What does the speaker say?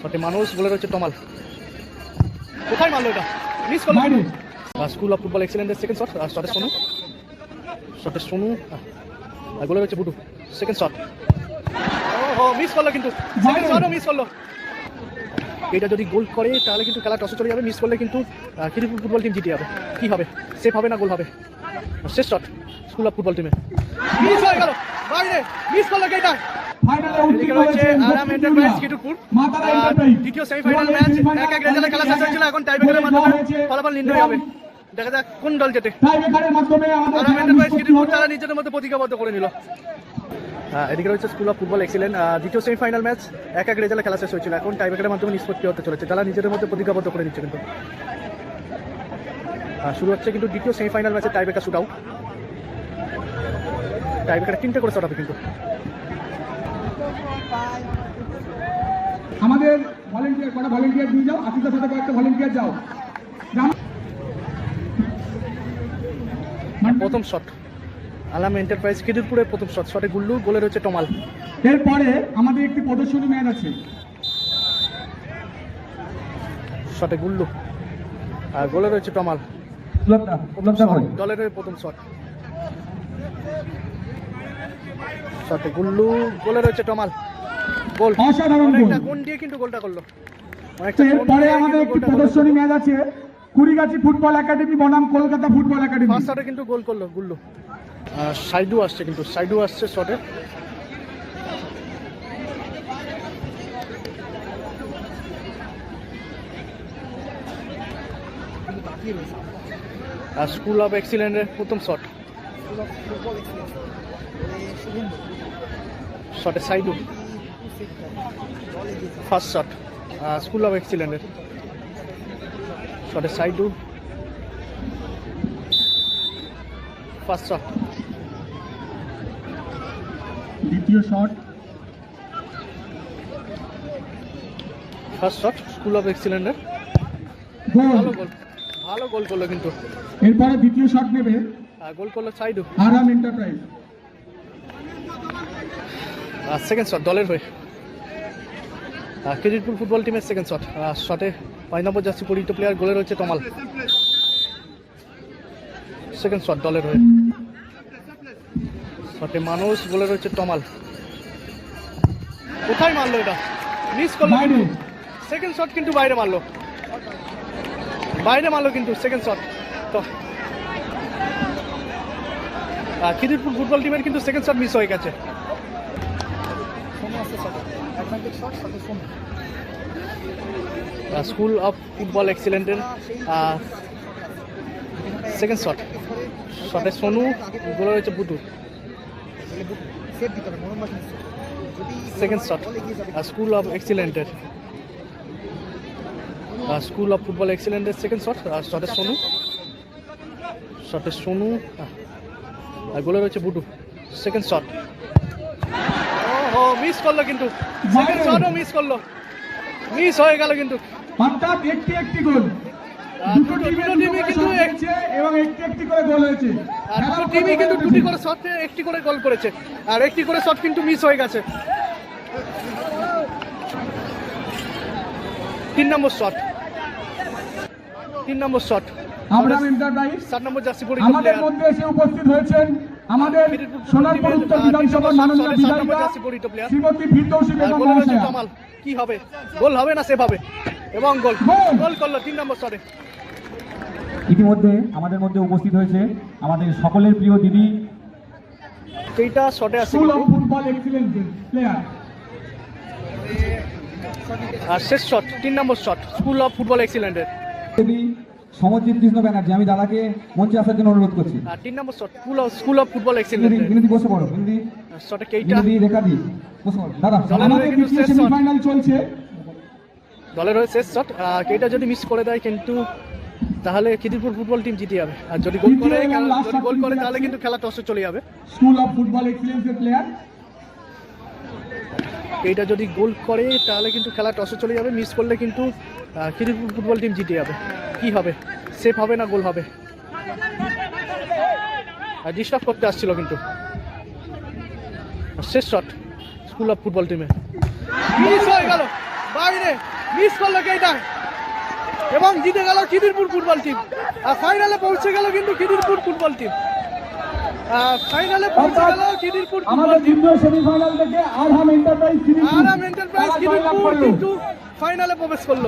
শটে মানুষ বলে রয়েছে টমাল। কোথায় মারলো এটা? মিস করল। স্কুল অফ ফুটবল এক্সিলেন্টের সেকেন্ড শট আর শটে সোনু। শটে সোনু আর গোলে রয়েছে বুটু সেকেন্ড শট ও মিস করল কিন্তু। সেকেন্ড। শটও মিস করল। এটা যদি গোল করে তাহলে কিন্তু খেলা টসে চলে যাবে। মিস করলে কিন্তু খিদিরপুর ফুটবল টিম জিতে যাবে। কি হবে? সেফ হবে না গোল হবে? শেষ শট স্কুল অফ ফুটবল টিমে মিস হয়ে গেল। বাইরে। মিস করল কেটা ফাইনালে উত্তীর্ণ হয়েছে আরাম এন্টারপ্রাইজ। দ্বিতীয় সেমিফাইনাল ম্যাচ এক এক রেজাল্টে খেলা শেষ হয়েছিল এখন টাইব্রেকারের মাধ্যমে ফলাফল নির্ণয় হবে। দেখা যাক কোন দল জেতে। টাইব্রেকারের মাধ্যমে আরাম এন্টারপ্রাইজ তারা নিজেদের মধ্যে প্রতিজ্ঞাবদ্ধ করে নিল। এদিকে রয়েছে স্কুল অফ ফুটবল এক্সিলেন্ট দ্বিতীয় সেমিফাইনাল ম্যাচ এক এক রেজাল্টে খেলা শেষ হয়েছিল এখন টাইব্রেকারের মাধ্যমে নিষ্পত্তি হতে চলেছে। তারা নিজেদের মধ্যে প্রতিজ্ঞাবদ্ধ করে নিচ্ছে কিন্তু। শুরু হচ্ছে কিন্তু দ্বিতীয় সেমিফাইনাল ম্যাচে টাইব্রেকার শুট আউট টাইব্রেকার তিনটে করে শট হবে কিন্তু। আমাদের ভলেন্টিয়ার কটা ভলেন্টিয়ার দিয়ে যাও? আশিটার সাথে কয়েকটা ভলেন্টিয়ার যাও। প্রথম শট আলাম এন্টারপ্রাইজ খিদিরপুরের প্রথম শট শটে গুল্লু গোলে রয়েছে টমাল। এরপরে আমাদের একটি প্রদর্শনী ম্যাচ আছে। শটে গুল্লু। আর গোলে রয়েছে টমাল। দলের প্রথম শট শটে গুল্লু গোলে রয়েছে টমাল। গোল। অসাধারণ গোল। কোন দিয়ে কিন্তু গোলটা করল। এরপরে আমাদের একটি প্রদর্শনী ম্যাচ আছে। কুড়িগাছি ফুটবল একাডেমি বনাম কলকাতা ফুটবল একাডেমি। ফার্স্ট শটে কিন্তু গোল করল গুল্লু। সাইডু আসছে কিন্তু সাইডু আসছে শটে আর স্কুল অফ এক্সিলেন্টের প্রথম শট শটে Saidu. First shot school of এক্সিলেন্টের শটে সাইডু ফার্স্ট শট দ্বিতীয় shot first shot school of এক্সিলেন্টের ভালো গোল ভালো গোল করল কিন্তু। এরপরে দ্বিতীয় শট নেবে। গোল করল সাইডু আরাম এন্টারপ্রাইজ আর সেকেন্ড শট দলের হয়ে। কেজিরপুর ফুটবল টিমের সেকেন্ড শট শটে পাঁচ নম্বর জার্সি পরিচিত প্লেয়ার গোলে রয়েছে তমাল। সেকেন্ড শট দলের হয়ে। শটে মানুষ গোলে রয়েছে তমাল। কোথায় মারলো এটা? মিস করল বাইরে সেকেন্ড শট কিন্তু বাইরে মারলো। বাইরে মারলো কিন্তু সেকেন্ড শট তো খিদিরপুর ফুটবল টিমের কিন্তু সেকেন্ড শট মিস হয়ে গেছে। স্কুল অফ ফুটবল এক্সিলেন্টের সেকেন্ড শট শটে সোনু গোলে রয়েছে Butu. Second shot school of এক্সিলেন্টের school of football এক্সিলেন্টের সেকেন্ড শট আর শটে সোনু। শটে সোনু আহ, আর গোলে রয়েছে বুটু। সেকেন্ড শট ও মিস করল কিন্তু। সেকেন্ড শটও মিস করল। মিস হয়ে গেল কিন্তু। অর্থাৎ একটি একটি গোল। দুটো টিমে কিন্তু এবং একটি একটি করে গোল হয়েছে। আর দুটো টিমই কিন্তু দুটি করে শট একটি করে গোল করেছে। আর একটি করে শট কিন্তু মিস হয়ে গেছে। তিন নম্বর শট তিন নম্বর শট আবরাম এন্টারপ্রাইজ সাত নম্বর জার্সি পরি আমাদের মধ্যে এসে উপস্থিত হয়েছেন আমাদের সোনারপুর উত্তর বিধানসভার মাননীয় বিধায়িকা শ্রীমতী ফিরদৌসী বেগম মহাশয়া কি হবে? গোল হবে না সেভ হবে এবং গোল। গোল। করল তিন নম্বর শটে। ইতিমধ্যে আমাদের মধ্যে উপস্থিত হয়েছে আমাদের সকলের প্রিয় দিদি। সেইটা শটে আছে। ফুটবল এক্সিলেন্স প্লেয়ার আর শেষ শট তিন নম্বর শট স্কুল অফ ফুটবল এক্সিলেন্টের দেবী সমরজিৎ কৃষ্ণ ব্যানার্জি আমি দাদাকে মঞ্চে আসার জন্য অনুরোধ করছি। তিন নম্বর shot school of school of football বিনোদি এক্সিলেন্টের বসে পড়ো কেইটা? রেখা দি বসে পড়ো। দাদা আমাদের দ্বিতীয় সেমিফাইনাল চলছে। দলের হয়ে শেষ শট। কেইটা যদি মিস করে দেয় কিন্তু তাহলে খিদিরপুর ফুটবল টিম জিতে যাবে। আর যদি গোল করে যদি গোল করে তাহলে কিন্তু খেলা টসে চলে যাবে। স্কুল অফ ফুটবল এক্সিলেন্সের প্লেয়ার এইটা যদি গোল করে তাহলে কিন্তু খেলা টসে চলে যাবে। মিস করলে কিন্তু খিদিরপুর ফুটবল টিম জিতে যাবে। কি হবে? সেফ হবে না গোল হবে? আর ডিস্টার্ব করতে আসছিল কিন্তু। শেষ শট স্কুল অফ ফুটবল টিমে মিস হয়ে গেল। বাইরে। মিস করল কেইটা এবং জিতে গেল খিদিরপুর ফুটবল টিম আর ফাইনালে পৌঁছে গেল কিন্তু খিদিরপুর ফুটবল টিম ফাইনালে পৌঁছে গেল খিদিরপুর ফুটবল টিম সেমিফাইনাল থেকে আরহাম এন্টারপ্রাইজ আরাম এন্টারপ্রাইজ খিদিরপুর কিন্তু ফাইনালে প্রবেশ করল।